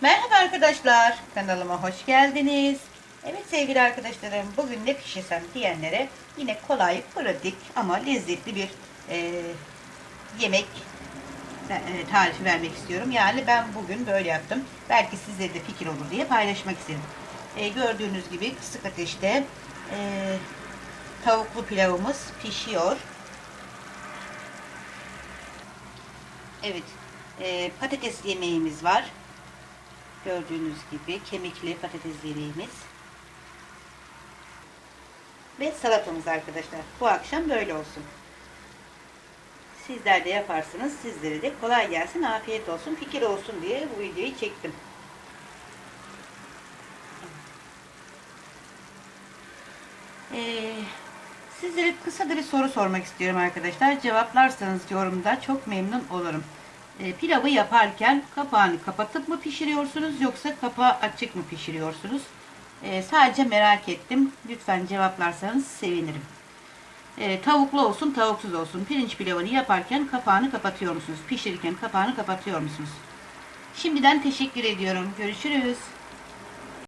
Merhaba arkadaşlar, kanalıma hoş geldiniz. Evet sevgili arkadaşlarım, bugün ne pişirsem diyenlere yine kolay, pratik ama lezzetli bir e, yemek e, tarifi vermek istiyorum. Yani ben bugün böyle yaptım. Belki sizlere de fikir olur diye paylaşmak istedim. E, gördüğünüz gibi kısık ateşte e, tavuklu pilavımız pişiyor. Evet, e, patates yemeğimiz var. Gördüğünüz gibi kemikli patates yemeğimiz. Ve salatamız arkadaşlar. Bu akşam böyle olsun. Sizler de yaparsınız. Sizlere de kolay gelsin, afiyet olsun, fikir olsun diye bu videoyu çektim. Ee, sizlere kısa bir soru sormak istiyorum arkadaşlar. Cevaplarsanız yorumda çok memnun olurum. E, pilavı yaparken kapağını kapatıp mı pişiriyorsunuz yoksa kapağı açık mı pişiriyorsunuz? E, sadece merak ettim. Lütfen cevaplarsanız sevinirim. E, tavuklu olsun tavuksuz olsun pirinç pilavını yaparken kapağını kapatıyor musunuz? Pişirirken kapağını kapatıyor musunuz? Şimdiden teşekkür ediyorum. Görüşürüz.